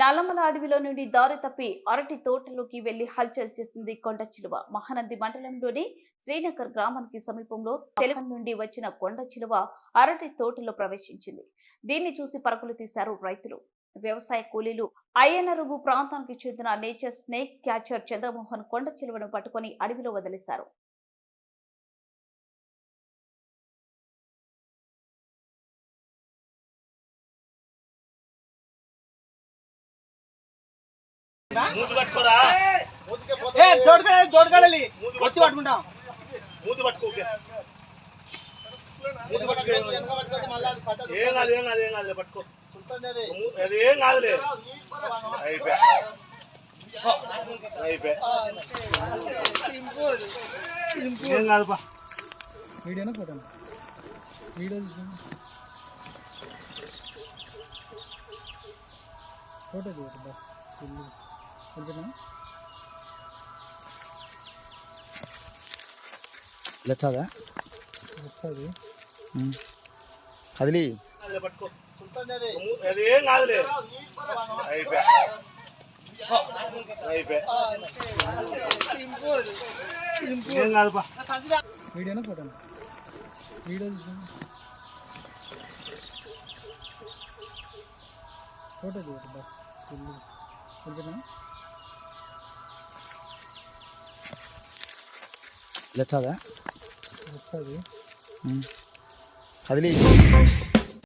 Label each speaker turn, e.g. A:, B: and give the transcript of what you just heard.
A: నల్లమల అడవిలో నుండి దారి తప్పి అరటి తోటలోకి వెళ్ళి హల్చల్ చేసింది కొండ చిలువ. మహానంది మండలంలోని శ్రీనగర్ గ్రామానికి సమీపంలో తెలుగు నుండి వచ్చిన కొండ చిలువ అరటి తోటలో ప్రవేశించింది. దీన్ని చూసి పరుగులు తీశారు రైతులు. వ్యవసాయ కూలీలు అయ్యనరుగు ప్రాంతానికి చెందిన నేచర్ స్నేక్ క్యాచర్ చంద్రమోహన్ కొండ చిలువను పట్టుకొని అడవిలో వదిలేశారు.
B: మూతి పట్టుకోరా.
C: ఏ దోడగడ దోడగడలి ఒత్తి పట్టుకుంటాం.
B: మూతి పట్టుకో ఏం కాదు ఏం కాదు ఏం కాదులే పట్టుకో. అది. ఏం కాదులే. అయిపోయా అయిపోయా ఏం కాదు పా
D: వీడియోనా ఫోటోనా? Video photo తీయదు
C: లచ్చదా?
D: ఒకసారి
C: కదిలి
B: అది కాదులే. అయిపోయా అయిపోయా కాదు
D: వీడియోనా ఫోటోనా? Video photo తీయదు
C: లచ్చదా?
D: ఒకసారి
C: కదిలి